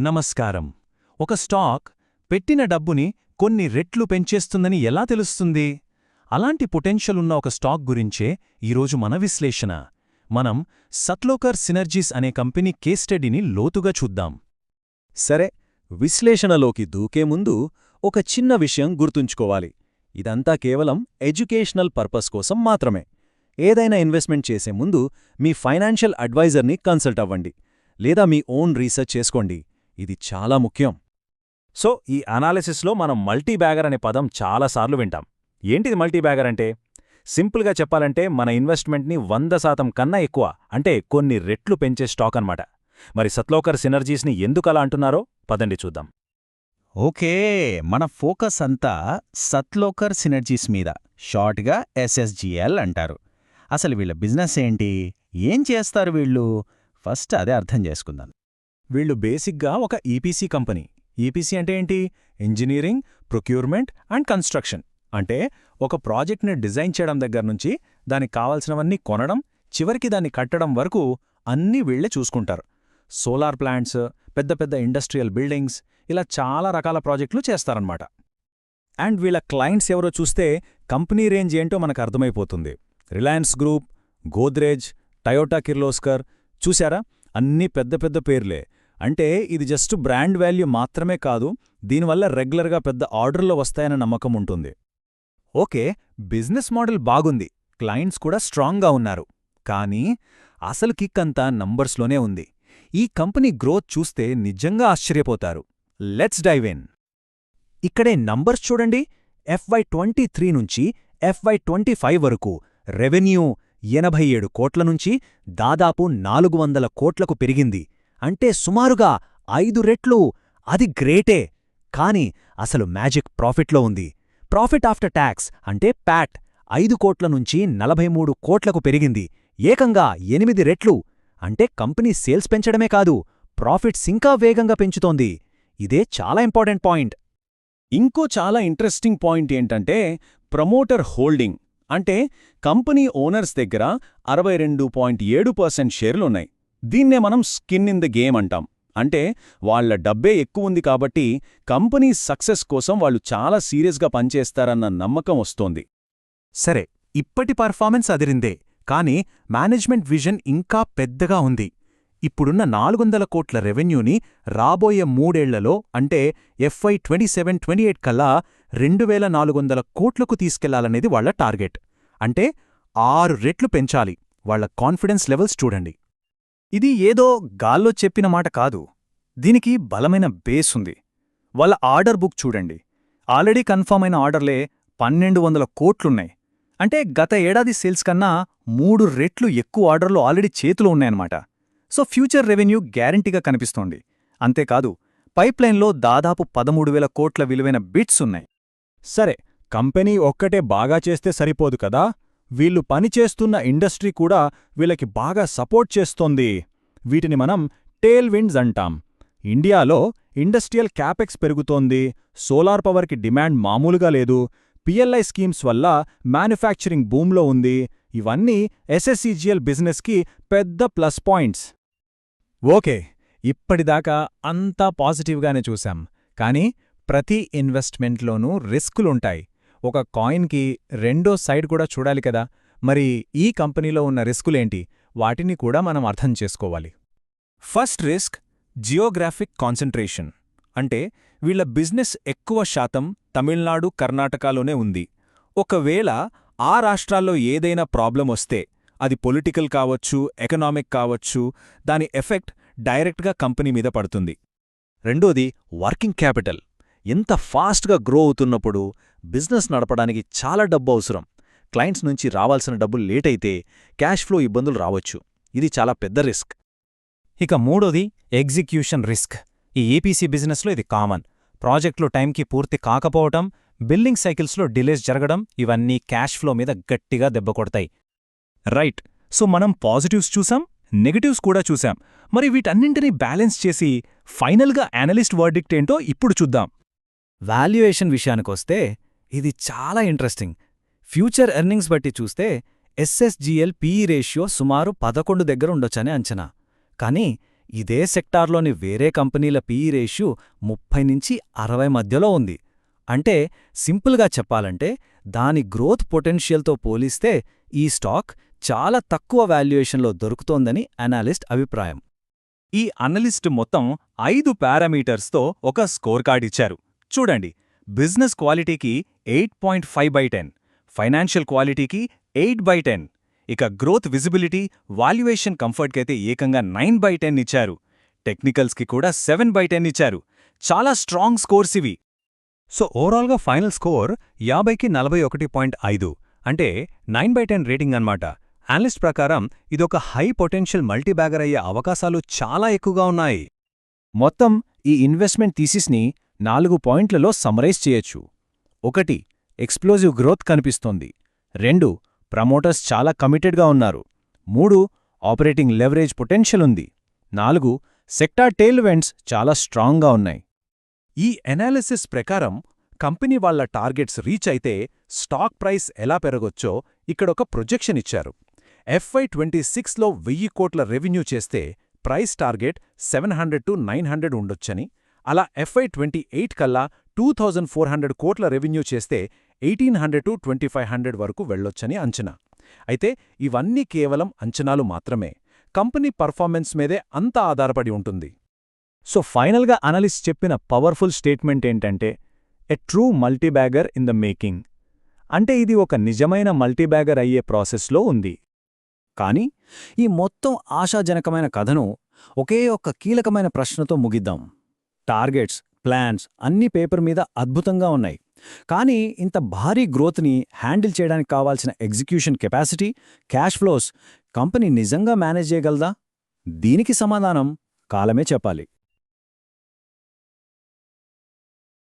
నమస్కారం. ఒక స్టాక్ పెట్టిన డబ్బుని కొన్ని రెట్లు పెంచేస్తుందని ఎలా తెలుస్తుంది? అలాంటి పొటెన్షియల్ ఉన్న ఒక స్టాక్ గురించే ఈరోజు మన విశ్లేషణ. మనం సత్లోకర్ సినర్జీస్ అనే కంపెనీ కేస్ స్టడీని లోతుగా చూద్దాం. సరే విశ్లేషణలోకి దూకే ముందు ఒక చిన్న విషయం గుర్తుంచుకోవాలి. ఇదంతా కేవలం ఎడ్యుకేషనల్ పర్పస్ కోసం మాత్రమే. ఏదైనా ఇన్వెస్ట్మెంట్ చేసే ముందు మీ ఫైనాన్షియల్ అడ్వైజర్ని కన్సల్ట్ అవ్వండి. లేదా మీ ఓన్ రీసెర్చ్ చేసుకోండి. ఇది చాలా ముఖ్యం. సో ఈ అనాలిసిస్లో మనం మల్టీబ్యాగర్ అనే పదం చాలాసార్లు వింటాం. ఏంటిది మల్టీబ్యాగర్ అంటే? సింపుల్గా చెప్పాలంటే మన ఇన్వెస్ట్మెంట్ని వంద శాతం కన్నా ఎక్కువ అంటే కొన్ని రెట్లు పెంచే స్టాక్ అన్నమాట. మరి సత్లోకర్ సినర్జీస్ని ఎందుకలా అంటున్నారో పదండి చూద్దాం. ఓకే మన ఫోకస్ అంతా సత్లోకర్ సినర్జీస్ మీద షార్ట్గా ఎస్ఎస్జిఎల్ అంటారు. అసలు వీళ్ళ బిజినెస్ ఏంటి? ఏం చేస్తారు వీళ్ళు? ఫస్ట్ అదే అర్థం చేసుకుందాం. వీళ్ళు బేసిక్గా ఒక ఈపీసీ కంపెనీ. ఈపీసీ అంటే ఏంటి? Engineering procurement and construction. అంటే ఒక ప్రాజెక్ట్ని డిజైన్ చేయడం దగ్గర నుంచి దానికి కావాల్సినవన్నీ కొనడం చివరికి దాన్ని కట్టడం వరకు అన్నీ వీళ్ళే చూసుకుంటారు. సోలార్ ప్లాంట్స్ పెద్ద పెద్ద ఇండస్ట్రియల్ బిల్డింగ్స్ ఇలా చాలా రకాల ప్రాజెక్టులు చేస్తారన్నమాట. అండ్ వీళ్ళ క్లయింట్స్ ఎవరో చూస్తే కంపెనీ రేంజ్ ఏంటో మనకు అర్థమైపోతుంది. రిలయన్స్ గ్రూప్ గోద్రేజ్ టయోటా కిర్లోస్కర్ చూశారా? అన్నీ పెద్ద పెద్ద పేర్లే. అంటే ఇది జస్ట్ బ్రాండ్ వాల్యూ మాత్రమే కాదు దీనివల్ల రెగ్యులర్గా పెద్ద ఆర్డర్లు వస్తాయన్న నమ్మకం ఉంటుంది. ఓకే బిజినెస్ మోడల్ బాగుంది క్లయింట్స్ కూడా స్ట్రాంగ్గా ఉన్నారు కానీ అసలు కిక్ అంతా నంబర్స్లోనే ఉంది. ఈ కంపెనీ గ్రోత్ చూస్తే నిజంగా ఆశ్చర్యపోతారు. Let's dive in. ఇక్కడే నంబర్స్ చూడండి ఎఫ్వై ట్వంటీ త్రీ నుంచి ఎఫ్వై ట్వంటీ ఫైవ్ వరకు రెవెన్యూ ఎనభై ఏడు కోట్ల నుంచి దాదాపు నాలుగు వందల కోట్లకు పెరిగింది. అంటే సుమారుగా ఐదు రెట్లు. అది గ్రేటే. కాని అసలు మ్యాజిక్ ప్రాఫిట్లో ఉంది. ప్రాఫిట్ ఆఫ్టర్ ట్యాక్స్ అంటే ప్యాట్ ఐదు కోట్ల నుంచి నలభై మూడు కోట్లకు పెరిగింది. ఏకంగా ఎనిమిది రెట్లు. అంటే కంపెనీ సేల్స్ పెంచడమే కాదు ప్రాఫిట్స్ ఇంకా వేగంగా పెంచుతోంది. ఇదే చాలా ఇంపార్టెంట్ పాయింట్. ఇంకో చాలా ఇంట్రెస్టింగ్ పాయింట్ ఏంటంటే ప్రమోటర్ హోల్డింగ్. అంటే కంపెనీ ఓనర్స్ దగ్గర అరవై రెండు పాయింట్ ఏడు పర్సెంట్ షేర్లున్నాయి. దీన్నే మనం స్కిన్ ఇన్ ద గేమ్ అంటాం. అంటే వాళ్ళ డబ్బే ఎక్కువుంది కాబట్టి కంపెనీ సక్సెస్ కోసం వాళ్ళు చాలా సీరియస్గా పనిచేస్తారన్న నమ్మకం వస్తోంది. సరే ఇప్పటి పర్ఫార్మెన్స్ అదిరిందే కానీ మేనేజ్మెంట్ విజన్ ఇంకా పెద్దగా ఉంది. ఇప్పుడున్న నాలుగొందల కోట్ల రెవెన్యూని రాబోయే మూడేళ్ళలో అంటే FY twenty seven twenty eight కల్లా రెండు వేల నాలుగొందల కోట్లకు తీసుకెళ్ళాలనేది వాళ్ళ టార్గెట్. అంటే ఆరు రెట్లు పెంచాలి. వాళ్ళ కాన్ఫిడెన్స్ లెవెల్స్ చూడండి. ఇది ఏదో గాల్లో చెప్పిన మాట కాదు. దీనికి బలమైన బేస్ ఉంది. వాళ్ళ ఆర్డర్ బుక్ చూడండి. ఆల్రెడీ కన్ఫర్మ్ అయిన ఆర్డర్లే పన్నెండు వందల కోట్లున్నాయి. అంటే గత ఏడాది సేల్స్ కన్నా మూడు రెట్లు ఎక్కువ ఆర్డర్లు ఆల్రెడీ చేతిలో ఉన్నాయన్నమాట. సో ఫ్యూచర్ రెవెన్యూ గ్యారంటీగా కనిపిస్తోంది. అంతేకాదు పైప్లైన్లో దాదాపు పదమూడు వేల కోట్ల విలువైన బిట్స్ ఉన్నాయి. సరే కంపెనీ ఒక్కటే బాగా చేస్తే సరిపోదు కదా? వీళ్ళు పనిచేస్తున్న ఇండస్ట్రీ కూడా వీళ్ళకి బాగా సపోర్ట్ చేస్తోంది. వీటిని మనం టేల్ విండ్స్ అంటాం. ఇండియాలో ఇండస్ట్రియల్ క్యాపెక్స్ పెరుగుతోంది. సోలార్ పవర్కి డిమాండ్ మామూలుగా లేదు. పిఎల్ఐ స్కీమ్స్ వల్ల మ్యానుఫ్యాక్చరింగ్ బూమ్లో ఉంది. ఇవన్నీ ఎస్ఎస్సీజీఎల్ బిజినెస్కి పెద్ద ప్లస్ పాయింట్స్. ఓకే ఇప్పటిదాకా అంతా పాజిటివ్గానే చూశాం. కానీ ప్రతి ఇన్వెస్ట్మెంట్లోనూ రిస్కులుంటాయి. ఒక కాయిన్కి రెండో సైడ్ కూడా చూడాలి కదా. మరి ఈ కంపెనీలో ఉన్న రిస్కులేంటి? వాటిని కూడా మనం అర్థం చేసుకోవాలి. First risk geographic concentration. అంటే వీళ్ళ బిజినెస్ ఎక్కువ శాతం తమిళనాడు కర్ణాటకలోనే ఉంది. ఒకవేళ ఆ రాష్ట్రాల్లో ఏదైనా ప్రాబ్లం వస్తే అది పొలిటికల్ కావచ్చు ఎకనామిక్ కావచ్చు దాని ఎఫెక్ట్ డైరెక్ట్గా కంపెనీ మీద పడుతుంది. రెండోది వర్కింగ్ క్యాపిటల్. ఎంత ఫాస్ట్గా గ్రో అవుతున్నప్పుడు బిజినెస్ నడపడానికి చాలా డబ్బు అవసరం. క్లయింట్స్ నుంచి రావాల్సిన డబ్బులు లేట్ అయితే క్యాష్ ఫ్లో ఇబ్బందులు రావచ్చు. ఇది చాలా పెద్ద రిస్క్. ఇక మూడోది ఎగ్జిక్యూషన్ రిస్క్. ఈ ఏపీసీ బిజినెస్లో ఇది కామన్. ప్రాజెక్టులు టైంకి పూర్తి కాకపోవటం బిల్లింగ్ సైకిల్స్లో డిలేస్ జరగడం ఇవన్నీ క్యాష్ ఫ్లో మీద గట్టిగా దెబ్బ కొడతాయి. రైట్. సో మనం పాజిటివ్స్ చూసాం నెగటివ్స్ కూడా చూసాం. మరి వీటన్నింటినీ బ్యాలెన్స్ చేసి ఫైనల్గా అనలిస్ట్ వర్డిక్ట్ ఏంటో ఇప్పుడు చూద్దాం. వాల్యుయేషన్ విషయానికొస్తే ఇది చాలా ఇంట్రెస్టింగ్. ఫ్యూచర్ ఎర్నింగ్స్ బట్టి చూస్తే ఎస్ఎస్జిఎల్ పీఈ రేషియో సుమారు పదకొండు దగ్గర ఉండొచ్చనే అంచనా. కానీ ఇదే సెక్టార్లోని వేరే కంపెనీల పీఈ రేషియో ముప్పై నుంచి అరవై మధ్యలో ఉంది. అంటే సింపుల్గా చెప్పాలంటే దాని గ్రోత్ పొటెన్షియల్తో పోలిస్తే ఈ స్టాక్ చాలా తక్కువ వాల్యుయేషన్లో దొరుకుతోందని అనాలిస్ట్ అభిప్రాయం. ఈ అనలిస్ట్ మొత్తం ఐదు పారామీటర్స్తో ఒక స్కోర్ కార్డ్ ఇచ్చారు. చూడండి బిజినెస్ క్వాలిటీకి eight point five by ten financial క్వాలిటీకి ఎయిట్ బై టెన్. ఇక గ్రోత్ విజిబిలిటీ వాల్యుయేషన్ కంఫర్ట్కైతే ఏకంగా నైన్ బై టెన్ ఇచ్చారు. టెక్నికల్స్కి కూడా సెవెన్ బై టెన్ ఇచ్చారు. చాలా స్ట్రాంగ్ స్కోర్స్ ఇవి. సో ఓవరాల్గా ఫైనల్ స్కోర్ యాభైకి నలభై ఒకటి పాయింట్ ఐదు అంటే నైన్ బై టెన్ రేటింగ్ అన్నమాట. అనలిస్ట్ ప్రకారం ఇదొక హై పొటెన్షియల్ మల్టీబ్యాగర్ అయ్యే అవకాశాలు చాలా ఎక్కువగా ఉన్నాయి. మొత్తం ఈ ఇన్వెస్ట్మెంట్ థీసిస్ని నాలుగు పాయింట్లలో సమరైజ్ చేయొచ్చు. ఒకటి ఎక్స్ప్లోజివ్ గ్రోత్ కనిపిస్తోంది. రెండు ప్రమోటర్స్ చాలా కమిటెడ్గా ఉన్నారు. మూడు ఆపరేటింగ్ లెవరేజ్ పొటెన్షియల్ ఉంది. నాలుగు సెక్టార్ టేల్ వెంట్స్ చాలా స్ట్రాంగ్గా ఉన్నాయి. ఈ ఎనాలిసిస్ ప్రకారం కంపెనీ వాళ్ళ టార్గెట్స్ రీచ్ అయితే స్టాక్ ప్రైస్ ఎలా పెరగొచ్చో ఇక్కడొక ప్రొజెక్షన్ ఇచ్చారు. ఎఫ్ఐ ట్వంటీ సిక్స్లో వెయ్యి కోట్ల రెవెన్యూ చేస్తే price target seven hundred to nine hundred ఉండొచ్చని అలా ఎఫ్ఐ ట్వంటీ ఎయిట్ కల్లా టూ థౌజండ్ ఫోర్ హండ్రెడ్ కోట్ల రెవెన్యూ చేస్తే eighteen hundred to twenty five hundred వరకు వెళ్ళొచ్చని అంచనా. అయితే ఇవన్నీ కేవలం అంచనాలు మాత్రమే. కంపెనీ పర్ఫార్మెన్స్ మీదే అంత ఆధారపడి ఉంటుంది. సో ఫైనల్గా అనలిస్ట్ చెప్పిన పవర్ఫుల్ స్టేట్మెంట్ ఏంటంటే a true multibagger in the making. అంటే ఇది ఒక నిజమైన మల్టీబ్యాగర్ అయ్యే ప్రాసెస్లో ఉంది. కానీ ఈ మొత్తం ఆశాజనకమైన కథను ఒకే ఒక్క కీలకమైన ప్రశ్నతో ముగిద్దాం. టార్గెట్స్ ప్లాన్స్ అన్ని పేపర్ మీద అద్భుతంగా ఉన్నాయి. కానీ ఇంత భారీ గ్రోత్ని హ్యాండిల్ చేయడానికి కావాల్సిన execution capacity cash flows company నిజంగా మేనేజ్ చేయగలదా? దీనికి సమాధానం కాలమే చెప్పాలి.